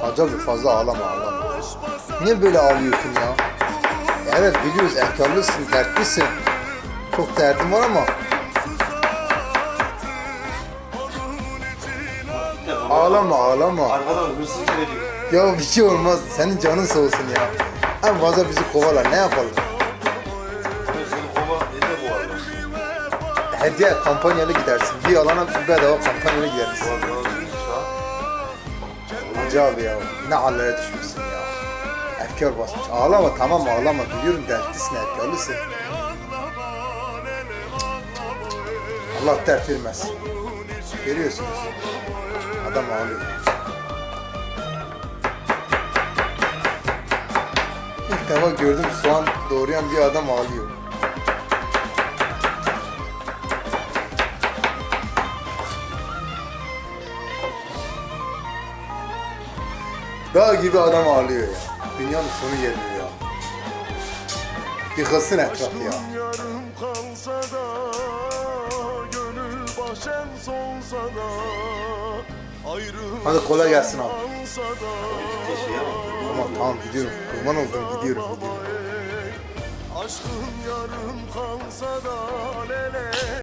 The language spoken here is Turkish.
Hacı abi fazla ağlama ağlama. Niye böyle ağlıyorsun ya? Evet biliyoruz efkarlısın, dertlisin. Çok derdin var ama ağlama ağlama. Arkadan hırsız gelecek. Ya bir şey olmaz. Senin canın sağ olsun ya. En fazla bizi kovalar. Ne yapalım? Seni kova ne de bu arada. Hediye kampanyalı gidersin. Bir alana bedava kampanyalı gideriz. Bu arada Hacı abi ya. Ne hallere düşmüşsün ya. Efkar basmış. Ağlama tamam ağlama. Biliyorum dertlisin efkarlısın. Allah dert vermez. Görüyorsunuz. Adam ağlıyor. İlk defa gördüm soğan doğrayan bir adam ağlıyor. Dağ gibi adam ağlıyor ya. Dünyanın sonu geliyor ya. Yıkılsın etraf ya. Yarım kalsa da Gönül başen solsa da Ayrılık Hadi kolay gelsin abi. alsa da Tamam tamam gidiyorum. Kurban oldum gidiyorum gidiyorum. Aşkın yarım kalsa da lele